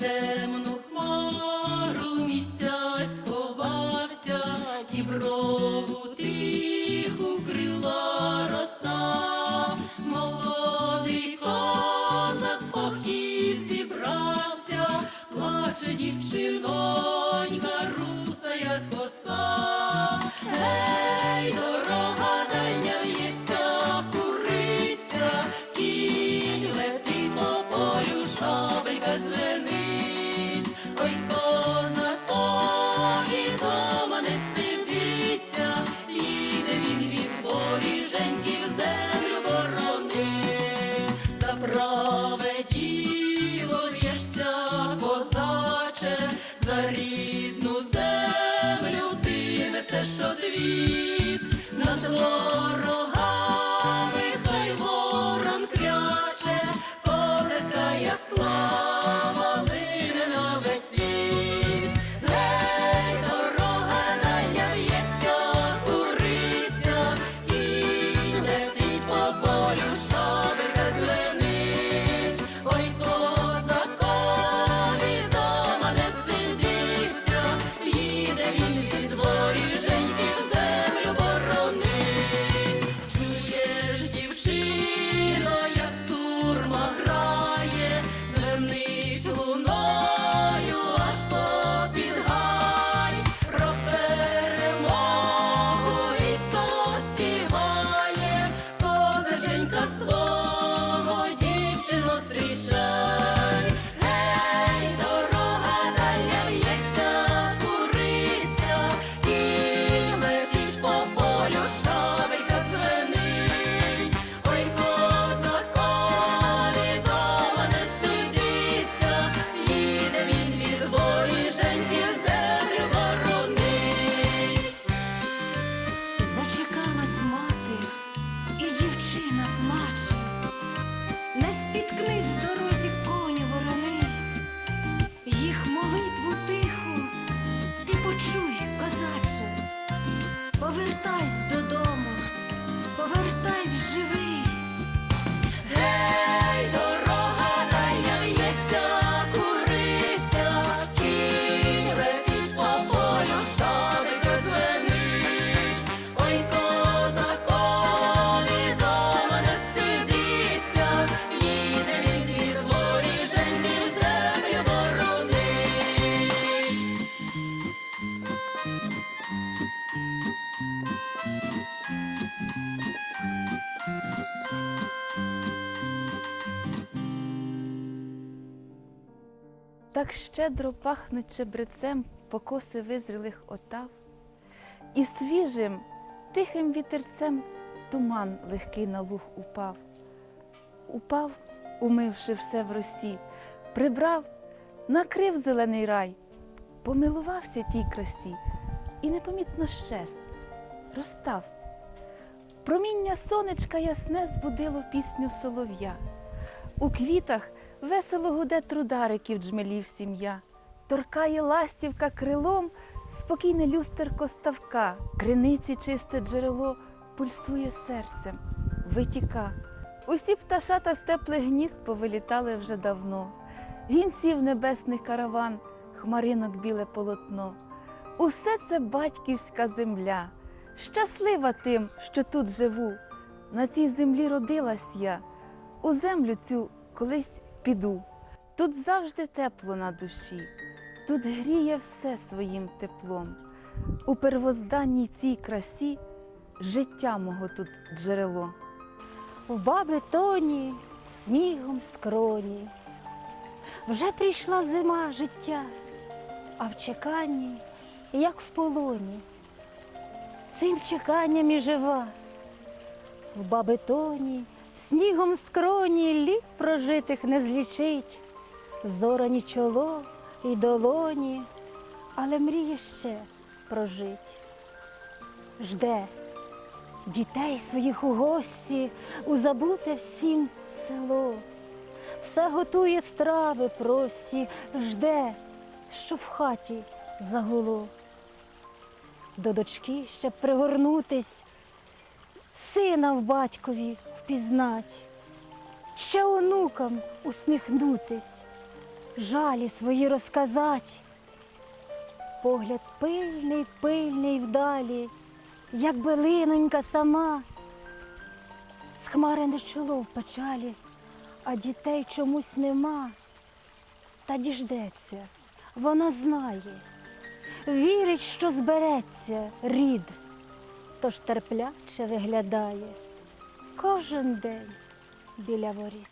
the Так щедро пахнуть чебрецем покоси визрілих отав, і свіжим, тихим вітерцем туман легкий на луг упав. Упав, умивши все в росі, прибрав, накрив зелений рай, помилувався тій красі і непомітно щез, розстав. Проміння сонечка ясне збудило пісню солов'я. У квітах весело гуде трудариків джмелів сім'я. Торкає ластівка крилом спокійне люстерко ставка, криниці чисте джерело пульсує серцем, витіка. Усі пташата з теплих гнізд повилітали вже давно. Гінців небесний караван, хмаринок біле полотно. Усе це батьківська земля. Щаслива тим, що тут живу. На цій землі родилась я, у землю цю колись піду. Тут завжди тепло на душі, тут гріє все своїм теплом. У первозданній цій красі життя мого тут джерело. В баби тоні снігом скроні. Вже прийшла зима життя, а в чеканні, як в полоні. Цим чеканням і жива. В баби тоні снігом скроні літ прожитих не злічить. Зорані чоло і долоні, але мріє ще прожить. Жде дітей своїх у гості, у забуте всім село. Все готує страви прості, жде, що в хаті загуло. До дочки ще пригорнутись, сина в батькові впізнать, ще онукам усміхнутись, жалі свої розказать. Погляд пильний, пильний вдалі, як билинонька сама, схмарене чоло в печалі, а дітей чомусь нема. Та діждеться, вона знає, вірить, що збереться рід, тож терпляче виглядає кожен день біля воріт.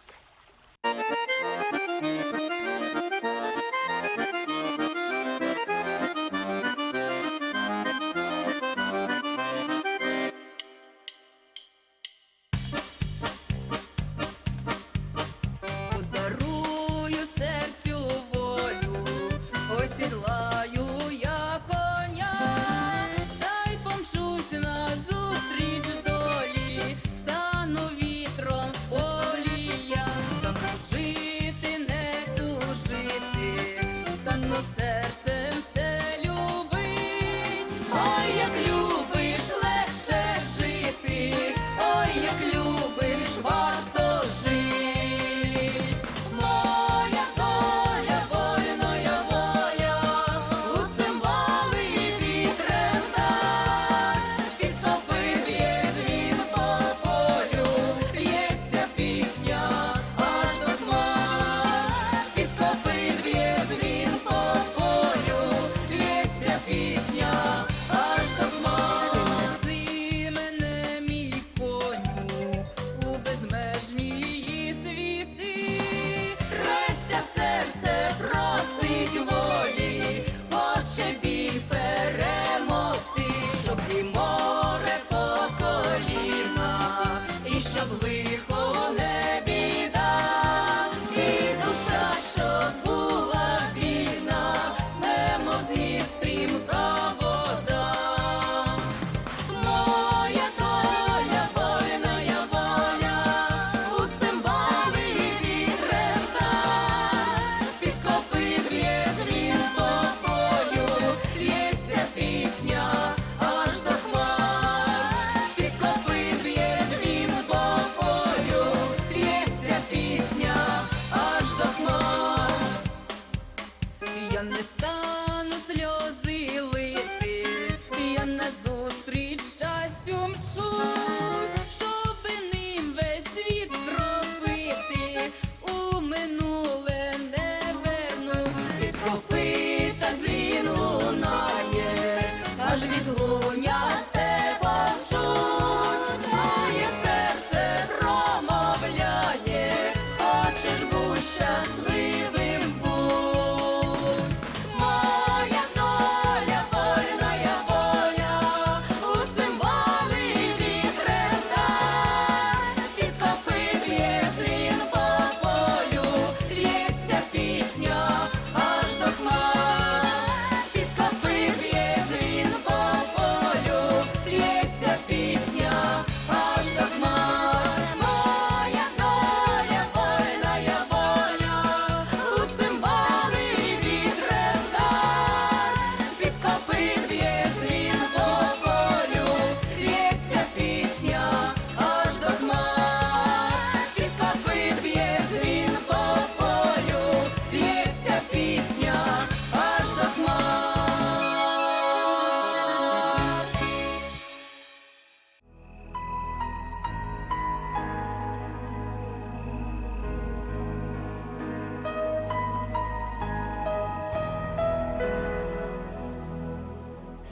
Від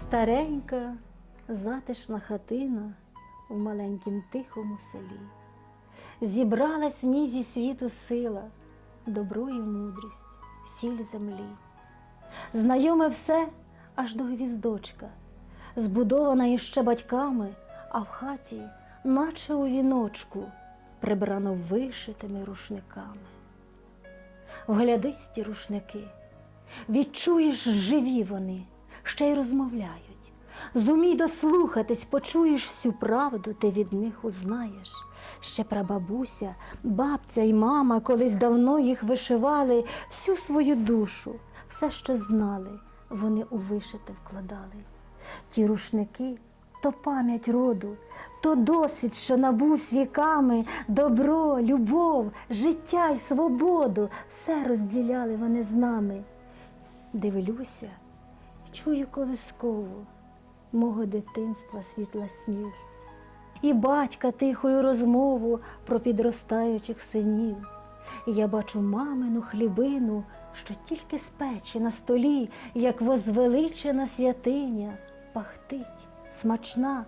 Старенька, затишна хатина у маленькім тихому селі. Зібралась в ній зі світу сила, добро і мудрість, сіль землі. Знайоме все аж до гвіздочка, збудована іще батьками, а в хаті, наче у віночку, прибрано вишитими рушниками. Вглядись ті рушники, відчуєш живі вони, ще й розмовляють. Зумій дослухатись, почуєш всю правду, ти від них узнаєш. Ще прабабуся, бабця й мама колись давно їх вишивали всю свою душу, все, що знали, вони у вишите вкладали. Ті рушники то пам'ять роду, то досвід, що набув віками, добро, любов, життя й свободу, все розділяли вони з нами. Дивлюся, чую колискову мого дитинства світла снів. і батька тихою розмову про підростаючих синів. Я бачу мамину хлібину, що тільки з печі на столі, як возвеличена святиня, пахтить, смачна,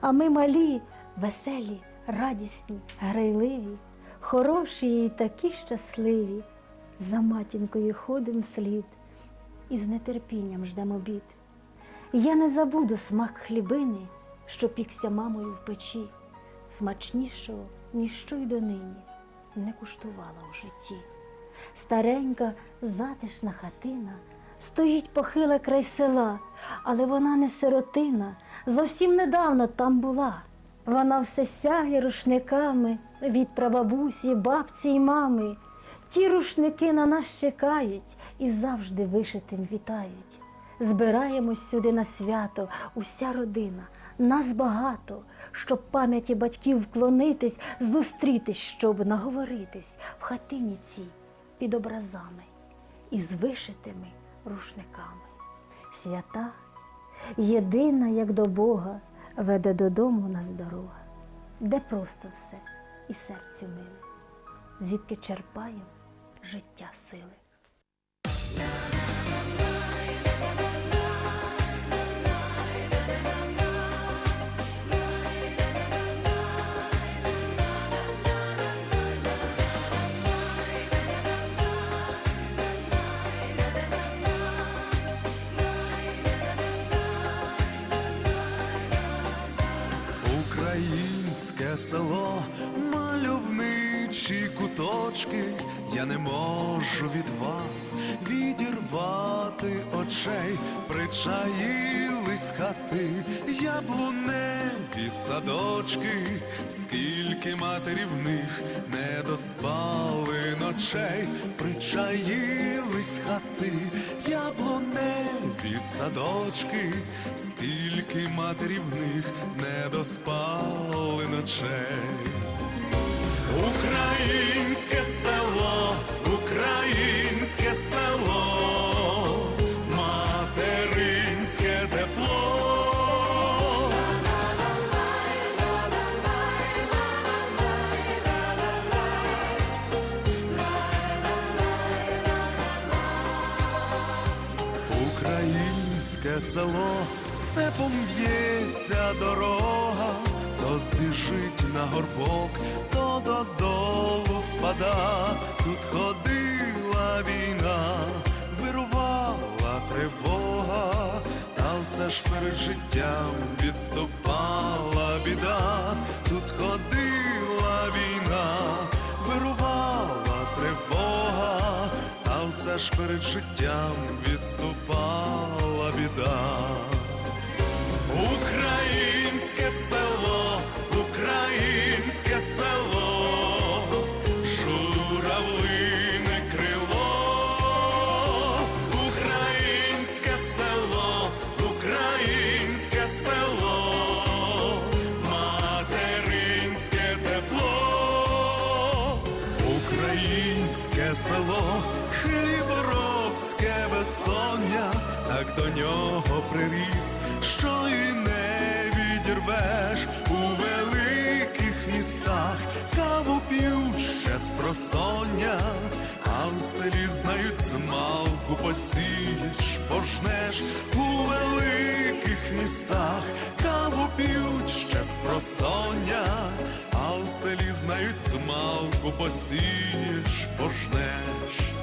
а ми малі, веселі, радісні, грайливі, хороші і такі щасливі, за матінкою ходим слід і з нетерпінням ждем обід. Я не забуду смак хлібини, що пікся мамою в печі, смачнішого, ніщо й донині не куштувала у житті. Старенька, затишна хатина стоїть похила край села, але вона не сиротина, зовсім недавно там була. Вона все сяє рушниками від прабабусі, бабці й мами. Ті рушники на нас чекають і завжди вишитим вітають. Збираємось сюди на свято, уся родина, нас багато, щоб пам'яті батьків вклонитись, зустрітись, щоб наговоритись в хатині цій під образами із вишитими рушниками. Свята, єдина, як до Бога, веде додому нас дорога, де просто все і серцю миле, звідки черпаємо життя сили. Українське село, мальовничі куточки, я не можу від вас відірвати очей, причаїлись хати, яблуневі садочки, скільки матерів них не доспали ночей, причаїлись хати, яблуневі садочки, скільки матерів них не доспали ночей. Українське село, українське село, материнське тепло. Українське село, степом б'ється дорога, то збіжить на горбок, то додолу спада. Тут ходила війна, вирувала тривога, та все ж перед життям відступала біда. Тут ходила війна, вирувала тривога, та все ж перед життям відступала біда. Безсоння, так до нього приріс, що і не відірвеш. У великих містах, каву п'ють ще з просоння, а в селі знають змалку посієш, пожнеш у великих містах, каву п'ють ще з просоння, а в селі знають змалку посієш, пожнеш.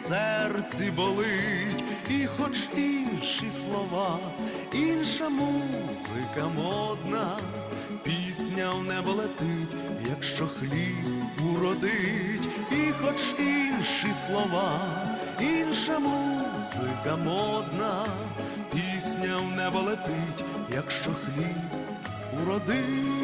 Серці болить, і хоч інші слова, інша музика модна, пісня в небо летить, якщо хліб уродить, і хоч інші слова, інша музика модна, пісня в небо летить, якщо хліб уродить.